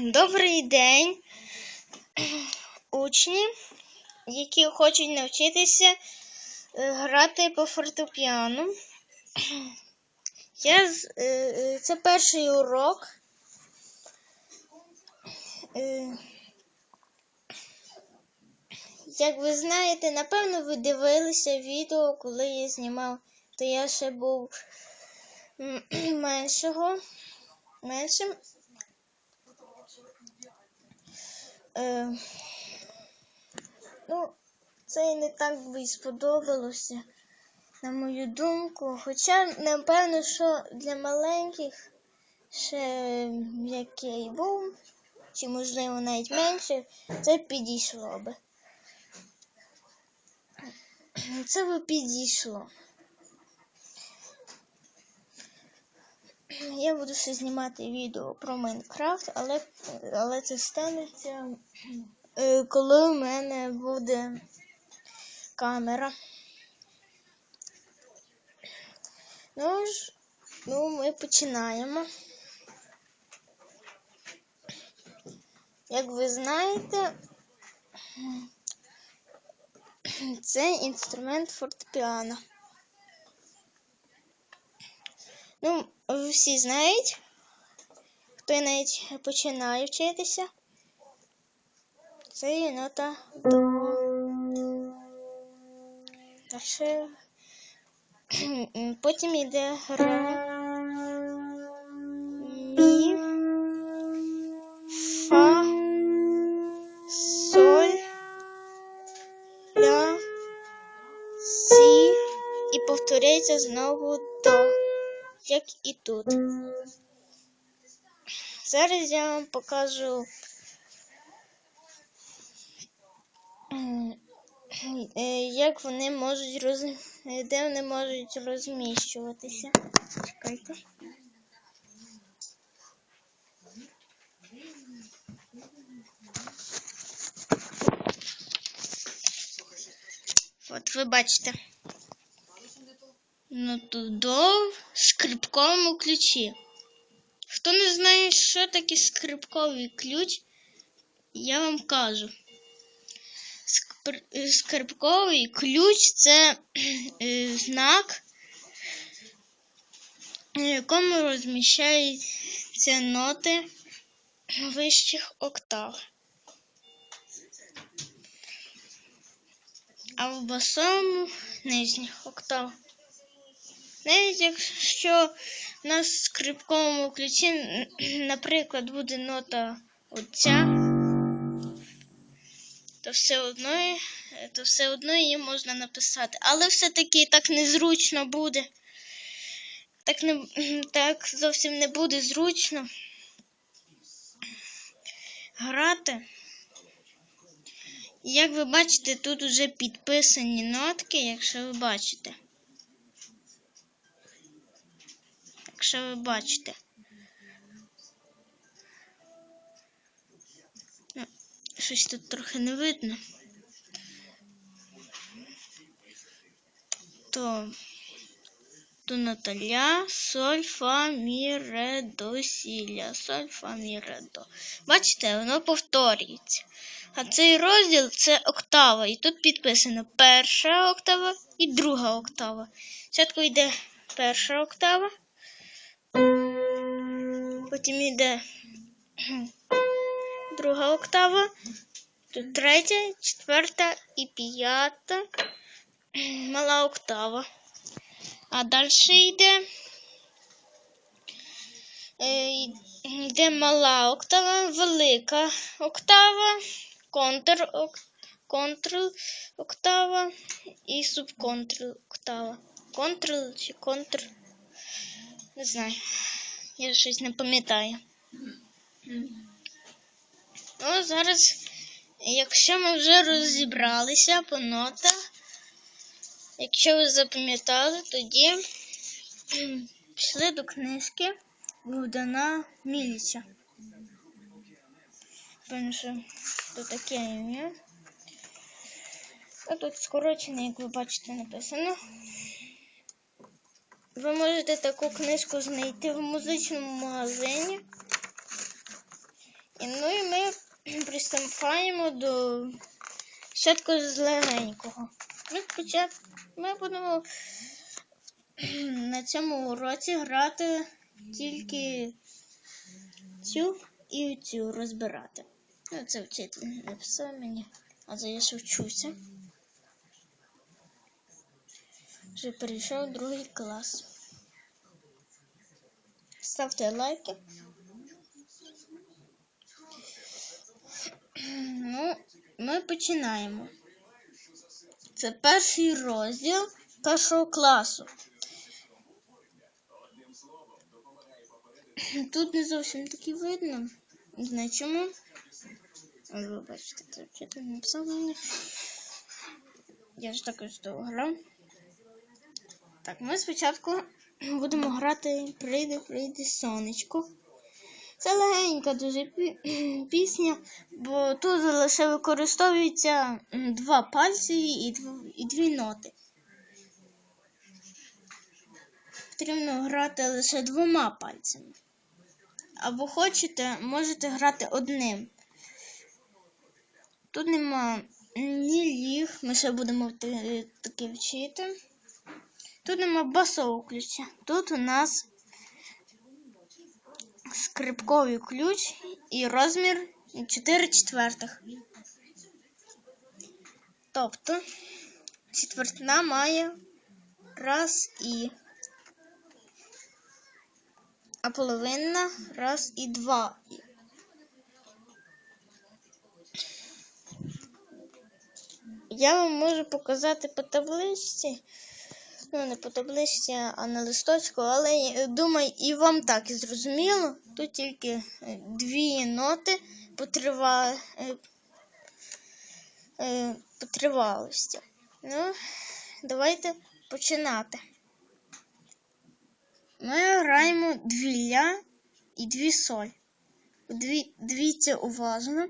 Добрий день, учні, які хочуть навчитися е, грати по фортепіано. Я, е, е, це перший урок. Як ви знаєте, напевно, ви дивилися відео, коли я знімав, то я ще був меншого, меншим. Е, ну, це і не так би і сподобалося, на мою думку. Хоча, напевно, що для маленьких, ще як я і був, чи можливо навіть менше, це підійшло би. Це би підійшло. Я буду ще знімати відео про Майнкрафт, але, але це станеться, е, коли в мене буде камера. Ну ж, ну, ми починаємо. Як ви знаєте, це інструмент фортепіано. Ну, всі знають, хто навіть починає вчитися. Це є нота до. Дальше. Потім йде ре. Мі. Фа. Соль. Ля. Сі. І повторяється знову до. Як і тут. Зараз я вам покажу. е, Як вони можуть роз... де вони можуть розміщуватися. Чекайте. От ви бачите. Ну до скрипковому ключі. Хто не знає, що таке скрипковий ключ, я вам кажу. Е, Скрипковий ключ це е, знак, в якому розміщаються ноти вищих октав. А в басовому нижніх октав. Навіть якщо в нас скрипковому ключі, наприклад, буде нота оця, то все одно, то все одно її можна написати. Але все-таки так незручно буде. Так, не, так зовсім не буде зручно грати. Як ви бачите, тут вже підписані нотки, якщо ви бачите. Якщо ви бачите. Ну, щось тут трохи не видно. То, Наталя, до, сі, ля, соль, фа, мі, ре, до. Бачите, воно повторюється. А цей розділ це октава. І тут підписано перша октава і друга октава. Спочатку йде перша октава. Потім йде друга октава, тут третя, четверта і п'ята мала октава. А далі йде, е, йде мала октава, велика октава, контр, контр октава і субконтр октава. Контр чи контр. Не знаю. Я щось не пам'ятаю. Ну, зараз, якщо ми вже розібралися по нотах, якщо ви запам'ятали, тоді пішли до книжки Богдана Міліча. Певно, що то таке ім'я. А тут скорочено, як ви бачите, написано. Ви можете таку книжку знайти в музичному магазині. І, ну і ми приступаємо до спочатку з легенького. Ми спочатку ми будемо на цьому уроці грати тільки цю і цю розбирати. Ну, це вчитель написав мені, а це я ще вчуся. Вже перейшов другий клас. Ставте лайки. Ну, ми починаємо. Це перший розділ першого класу. Тут не зовсім таки видно. Знаю чому. Ви бачите, це вчитель написав мені. Я ж також того грав. Так, ми спочатку будемо грати Прийде, прийде сонечко. Це легенька дуже пісня, бо тут лише використовуються два пальці і, і дві ноти. Потрібно грати лише двома пальцями. Або хочете, можете грати одним. Тут нема ні ліг, ми ще будемо таке вчити. Тут нема басового ключа. Тут у нас скрипковий ключ і розмір 4 четвертих. Тобто четвертна має раз і, а половинна раз і два. Я вам можу показати по табличці. Ну, не по а на листочку, але думаю, і вам так зрозуміло. Тут тільки е, дві ноти по, трива... е, е, по тривалості. Ну, давайте починати. Ми граємо дві ля і дві соль. Дві, дивіться уважно.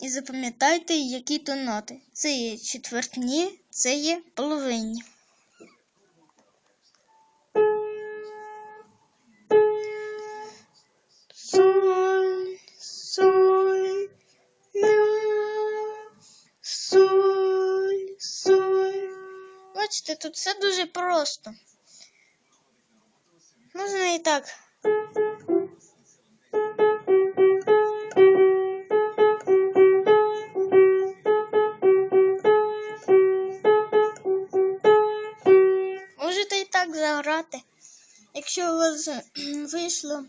І запам'ятайте, які то ноти. Це є четвертні, це є половинні. Бачите, тут все дуже просто. Можна і так. Заграти. Якщо у вас вийшло,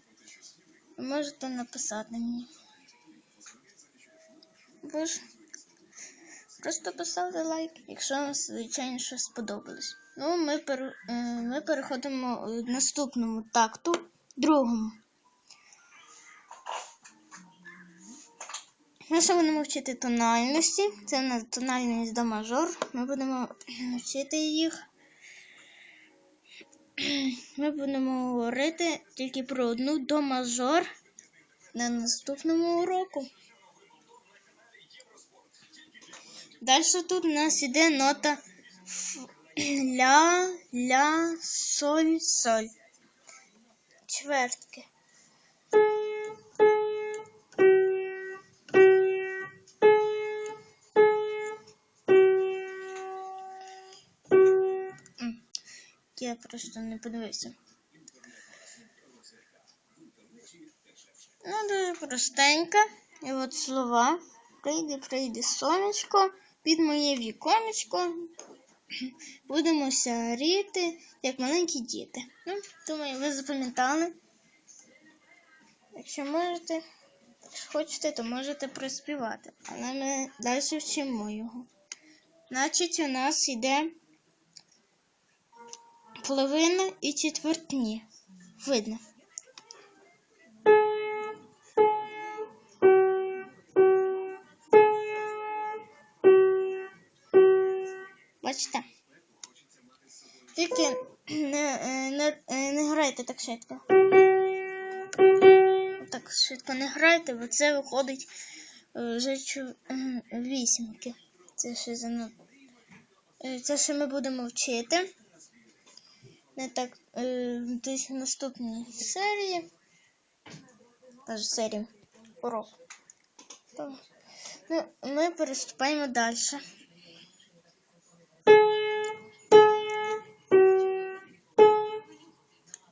можете написати мені. Ви ж просто поставте лайк, якщо вам, звичайно, щось сподобалось. Ну, ми, пере, е, ми переходимо е, до наступному такту, другому. Ми ще будемо вчити тональності. Це тональність до мажор. Ми будемо вчити їх. Ми будемо говорити тільки про одну до мажор на наступному уроку. Далі тут у нас іде нота ля, ля, соль, соль. Чвертки. Я просто не подивився. Ну, дуже простенько. І от слова. Прийде, прийде сонечко, під моє віконечко. Будемо сяріти, як маленькі діти. Ну, думаю, ви запам'ятали. Якщо можете, хочете, то можете проспівати. Але ми далі вчимо його. Значить, у нас йде половина і четвертні. Видно. Бачите? Тільки не, е, не, е, не грайте так швидко. Так швидко не грайте, бо це виходить е, вже вісімки. Це ще за Це ще ми будемо вчити. Не так е, десь в наступній серії. Кажу серію. Урок. То, Ну, ми переступаємо далі.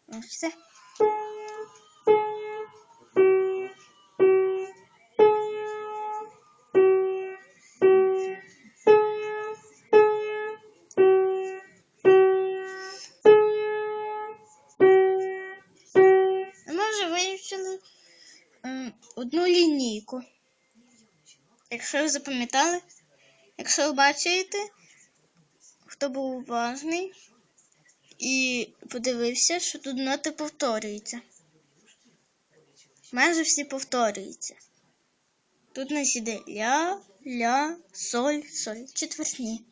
Ось Все. Лінійку. Якщо ви запам'ятали, якщо ви бачите, хто був уважний і подивився, що тут ноти повторюються. Майже всі повторюються. Тут нас іде ля, ля, соль, соль, четвертні.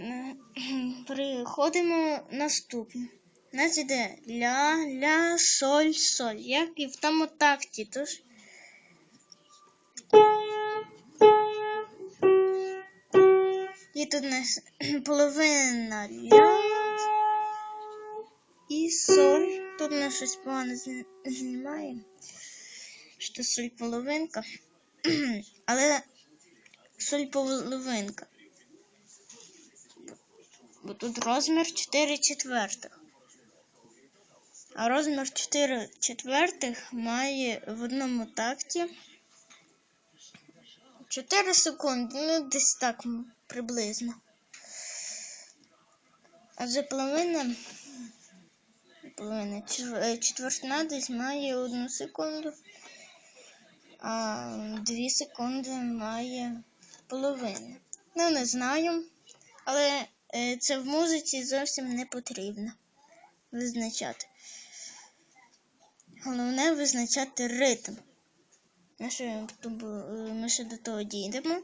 М, Переходимо наступне. У нас іде ля, ля, соль, соль, як і в тому такті. Тож І тут у нас половина ля і соль. Тут у нас щось погано зні- знімає. Що соль половинка. Але соль половинка. Бо тут розмір 4 четвертих. А розмір 4 четвертих має в одному такті 4 секунди, ну десь так приблизно. Адже половина, половина е, четвертна десь має одну секунду, а дві секунди має половина. Ну, не знаю, але е, це в музиці зовсім не потрібно визначати. Головне визначати ритм. Ми ще, е, ми ще до того дійдемо.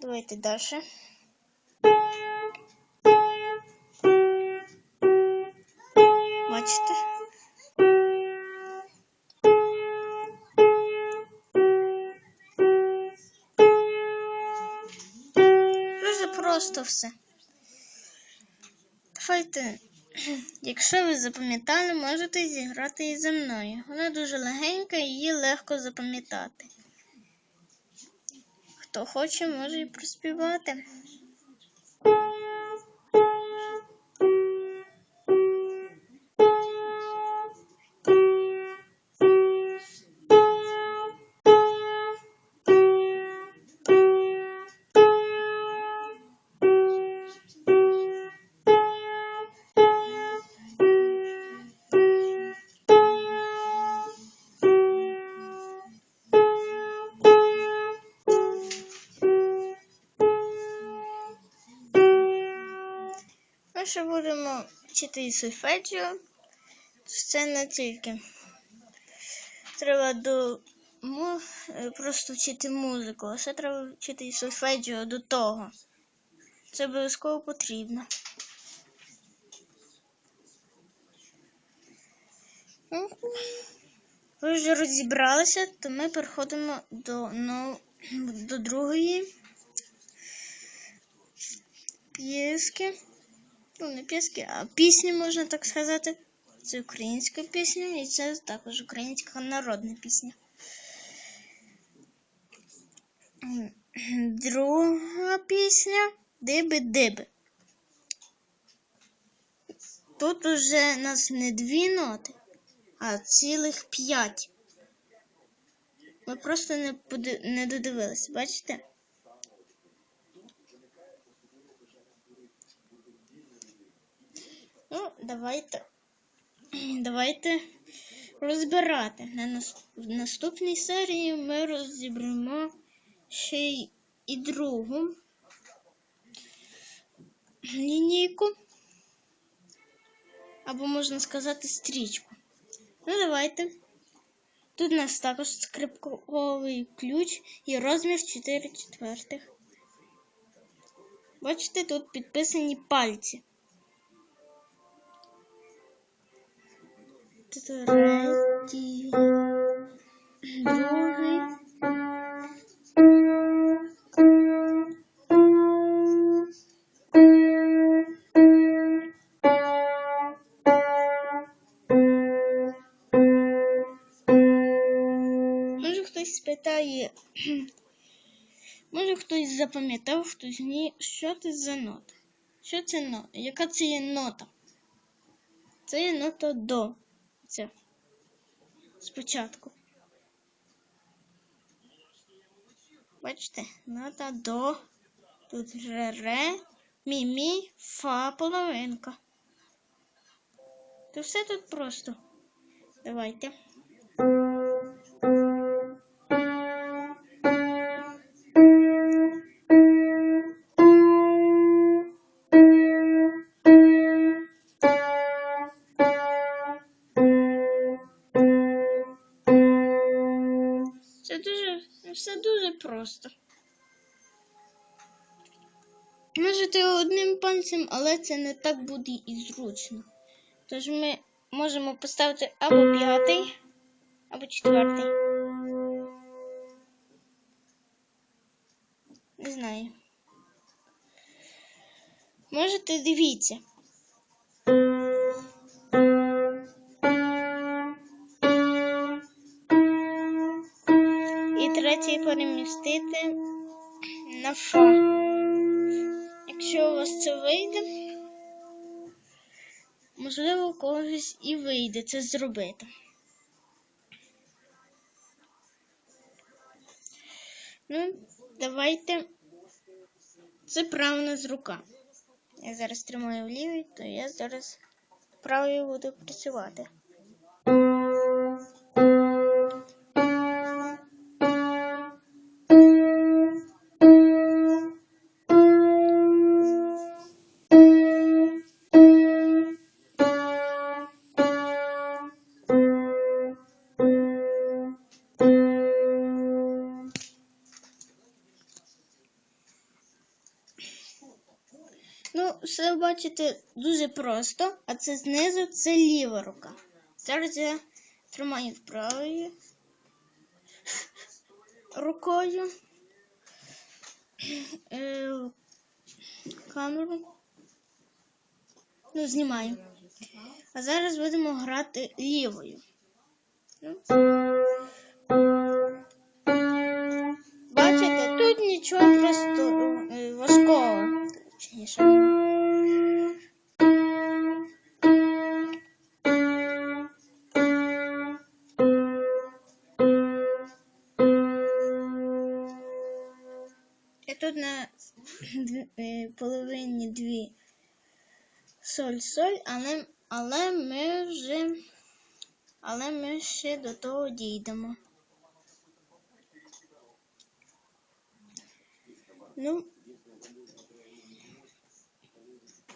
Давайте далі. Бачите? Дуже просто все. Давайте, якщо ви запам'ятали, можете зіграти і зі мною. Вона дуже легенька і її легко запам'ятати. Хто хоче, може і проспівати. 4 сульфеджіо. Це не тільки. Треба до му... Е, просто вчити музику, а ще треба вчити і сольфеджіо до того. Це обов'язково потрібно. Ви вже розібралися, то ми переходимо до ну, до другої п'єски. Ну, не п'єски, а пісні, можна так сказати. Це українська пісня і це також українська народна пісня. Друга пісня Диби-диби. Тут уже нас не дві ноти, а цілих п'ять. Ми просто не, поди- не додивились, бачите? Ну, давайте. Давайте розбирати. В наступній серії ми розіб'ємо ще й і другу лінійку. Або можна сказати стрічку. Ну, давайте. Тут у нас також скрипковий ключ і розмір 4 четвертих. Бачите, тут підписані пальці. третій, другий. Може хтось спитає, може хтось запам'ятав, хтось ні, що це за нота? Що це нота? Яка це є нота? Це є нота до. Це спочатку. Бачите, нота до. Тут вже ре, мі, мі, фа, половинка. То все тут просто. Давайте. Це дуже, все дуже просто. Можете одним пальцем, але це не так буде і зручно. Тож ми можемо поставити або п'ятий, або четвертий. Не знаю. Можете дивіться. Перемістити на фа. Якщо у вас це вийде, можливо, у когось і вийде це зробити. Ну, давайте. Це правна з рука. Я зараз тримаю в лівій, то я зараз правою буду працювати. Все бачите дуже просто, а це знизу це ліва рука. Зараз я тримаю правою рукою е, камеру. Ну, знімаю. А зараз будемо грати лівою. Ну. Бачите, тут нічого просто е, важкого. Точніше. Тут на е, половині дві соль-соль, але, але ми вже але ми ще до того дійдемо. Ну,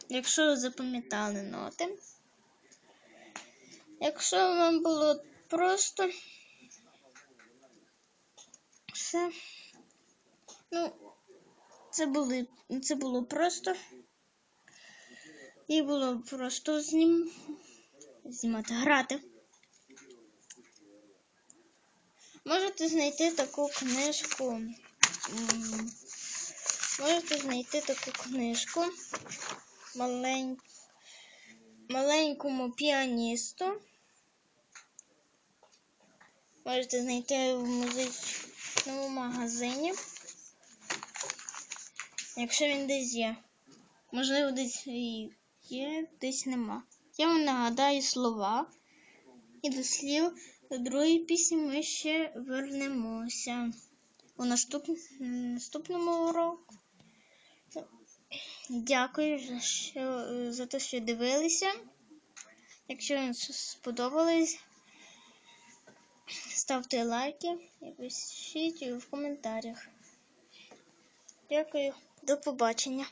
якщо запам'ятали ноти, якщо вам було просто все, ну, це, були, це було просто. І було просто знім... знімати, грати. Можете знайти таку книжку. Можете знайти таку книжку малень... маленькому піаністу. Можете знайти в музичному магазині. Якщо він десь є. Можливо, десь є, десь нема. Я вам нагадаю слова. І до слів до другої пісні ми ще вернемося у наступ... наступному уроку. Дякую за, що... за те, що дивилися. Якщо вам сподобалось, ставте лайки і пишіть в коментарях. Дякую, до побачення.